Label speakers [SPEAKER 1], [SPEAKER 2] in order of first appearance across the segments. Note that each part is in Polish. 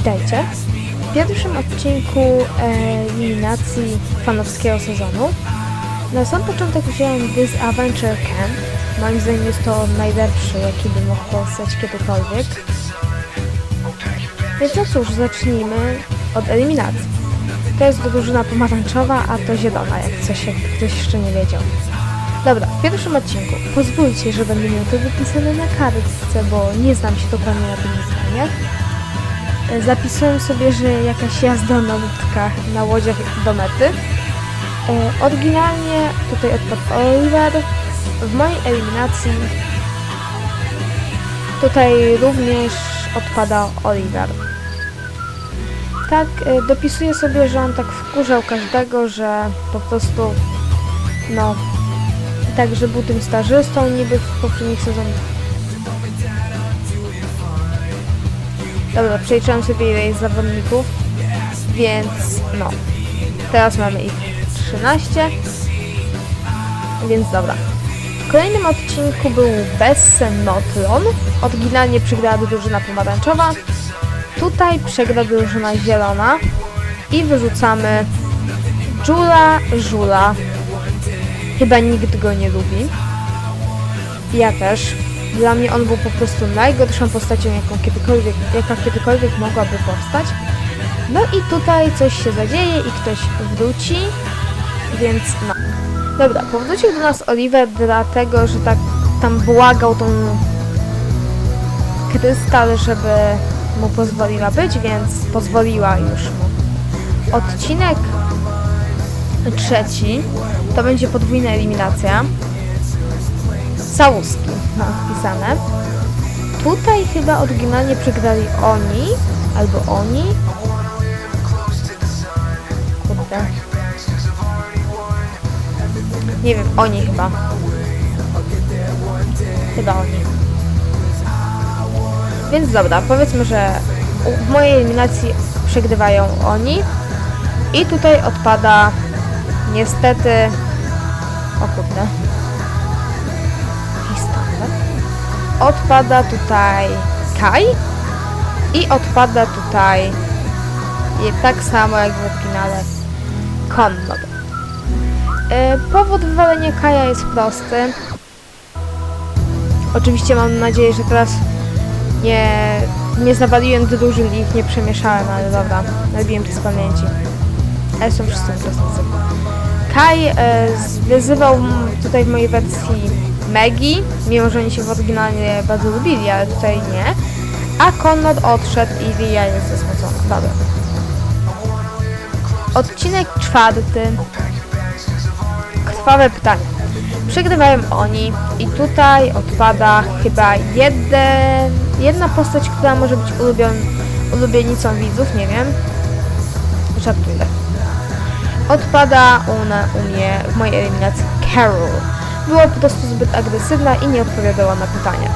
[SPEAKER 1] Witajcie. W pierwszym odcinku eliminacji fanowskiego sezonu na sam początek wziąłem This Adventure Camp. Moim zdaniem jest to najlepszy, jaki by mógł powstać kiedykolwiek. Więc no cóż, zacznijmy od eliminacji. To jest drużyna pomarańczowa, a to zielona, jak coś, ktoś jeszcze nie wiedział. Dobra, w pierwszym odcinku pozwólcie, że będę miał to wypisane na kartce, bo nie znam się dokładnie na tych zdaniach. Zapisuję sobie, że jakaś jazda na łódkach, na łodziach do mety. E, oryginalnie tutaj odpadł Oliver. W mojej eliminacji tutaj również odpada Oliver. Tak, e, dopisuję sobie, że on tak wkurzał każdego, że po prostu no tak, że był tym stażystą niby w poprzednich sezonach. Dobra, przeliczyłam sobie ile jest zawodników, więc no, teraz mamy ich 13, więc dobra. W kolejnym odcinku był Bessen Notron, oryginalnie przegrała drużyna pomarańczowa, tutaj przegra drużyna zielona i wyrzucamy Jula Żula. Chyba nikt go nie lubi. Ja też. Dla mnie on był po prostu najgorszą postacią, jaką kiedykolwiek, jaka kiedykolwiek mogłaby powstać. No i tutaj coś się zadzieje i ktoś wróci, więc no. Dobra, powrócił do nas Oliver dlatego, że tak tam błagał tą krystal, żeby mu pozwoliła być, więc pozwoliła już mu. Odcinek trzeci to będzie podwójna eliminacja. Całuski mam wpisane. Tutaj chyba oryginalnie przegrali oni, albo oni. Kurde. Nie wiem, oni chyba. Chyba oni. Więc dobra, powiedzmy, że w mojej eliminacji przegrywają oni. I tutaj odpada niestety... O kurde. Odpada tutaj Kai i odpada tutaj je tak samo jak w oryginale Connor. E, powód wywalenia Kaja jest prosty. Oczywiście mam nadzieję, że teraz nie, nie zawaliłem drużyn i ich nie przemieszałem, ale dobra, nabiłem to z pamięci. Ale są wszyscy uczestnicy. Kai e, wyzywał tutaj w mojej wersji Maggie, mimo że oni się w oryginalnie bardzo lubili, ale tutaj nie. A Konrad odszedł i Ria jest zasmucona. Dobra. Odcinek czwarty. Krwawe pytanie. Przegrywają oni i tutaj odpada chyba jeden, jedna postać, która może być ulubion, ulubienicą widzów, nie wiem. Żartuję. Odpada una, u mnie w mojej eliminacji Carol. Była po prostu zbyt agresywna i nie odpowiadała na pytania.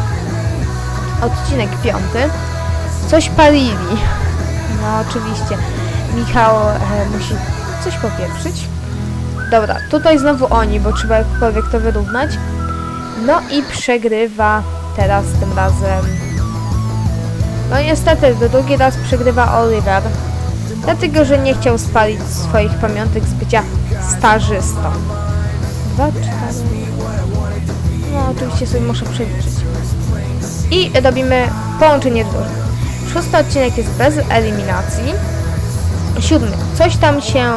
[SPEAKER 1] Odcinek piąty. Coś palili. No oczywiście. Michał e, musi coś popieprzyć. Dobra, tutaj znowu oni, bo trzeba jakkolwiek to wyrównać. No i przegrywa teraz tym razem. No niestety, do drugi raz przegrywa Oliver. Dlatego, że nie chciał spalić swoich pamiątek z bycia stażystą. Dwa, cztery. No, oczywiście sobie muszę przeliczyć. I robimy połączenie drużyn. Szósty odcinek jest bez eliminacji. Siódmy. Coś tam się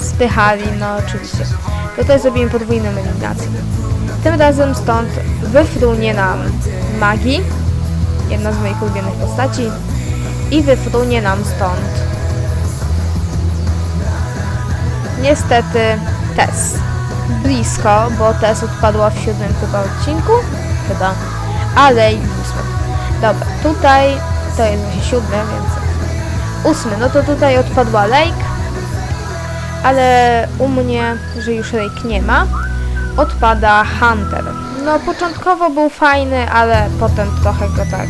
[SPEAKER 1] spychali, no oczywiście. Tutaj zrobimy podwójną eliminację. Tym razem stąd wyfrunie nam Magi, jedna z moich ulubionych postaci, i wyfrunie nam stąd. Niestety Tess. Blisko, bo Tess odpadła w siódmym chyba odcinku. Chyba. Ale i w ósmym. Dobra, tutaj to jest właśnie siódmy, więc ósmy. No to tutaj odpadła Lake. Ale u mnie, że już Lake nie ma, odpada Hunter. No początkowo był fajny, ale potem trochę go tak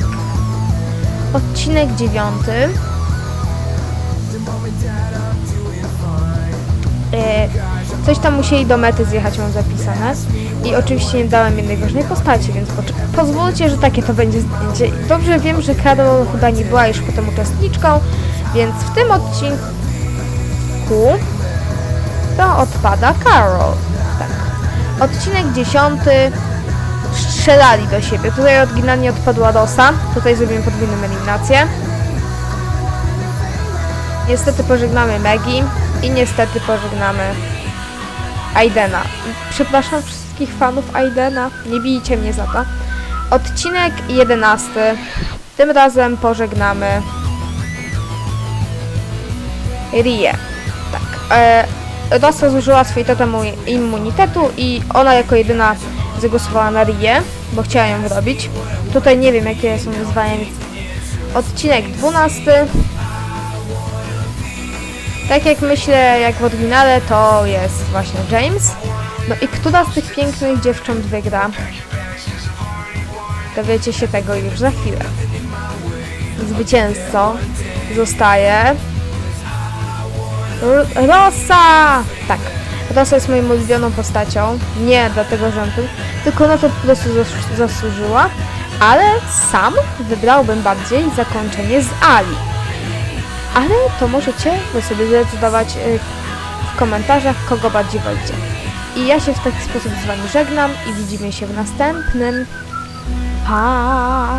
[SPEAKER 1] Odcinek dziewiąty. E, Coś tam musieli do mety zjechać, mam zapisane. I oczywiście nie dałem jednej ważnej postaci, więc pozwólcie, że takie to będzie zdjęcie. Dobrze wiem, że Karol chyba nie była już potem uczestniczką, więc w tym odcinku to odpada Karol. Tak. Odcinek dziesiąty. Strzelali do siebie. Tutaj oryginalnie odpadła Rosa. Tutaj zrobimy podwójną eliminację. Niestety pożegnamy Megi i niestety pożegnamy Aidena. Przepraszam wszystkich fanów Aidena, nie bijcie mnie za to. Odcinek 11. Tym razem pożegnamy Rię. Tak. E, Rosa zużyła swój totem immunitetu i ona jako jedyna zagłosowała na Rię, bo chciała ją wyrobić. Tutaj nie wiem jakie są wyzwania, więc odcinek 12. Tak jak myślę, jak w oryginale, to jest właśnie James. No i która z tych pięknych dziewcząt wygra? Dowiecie się tego już za chwilę. Zwycięzcą zostaje R- Rosa! Tak, Rosa jest moją ulubioną postacią. Nie dlatego, że on tylko na to po prostu zas- zasłużyła. Ale sam wybrałbym bardziej zakończenie z Ali. Ale to możecie wy sobie zdecydować y, w komentarzach, kogo bardziej wolicie. I ja się w taki sposób z Wami żegnam i widzimy się w następnym. Pa!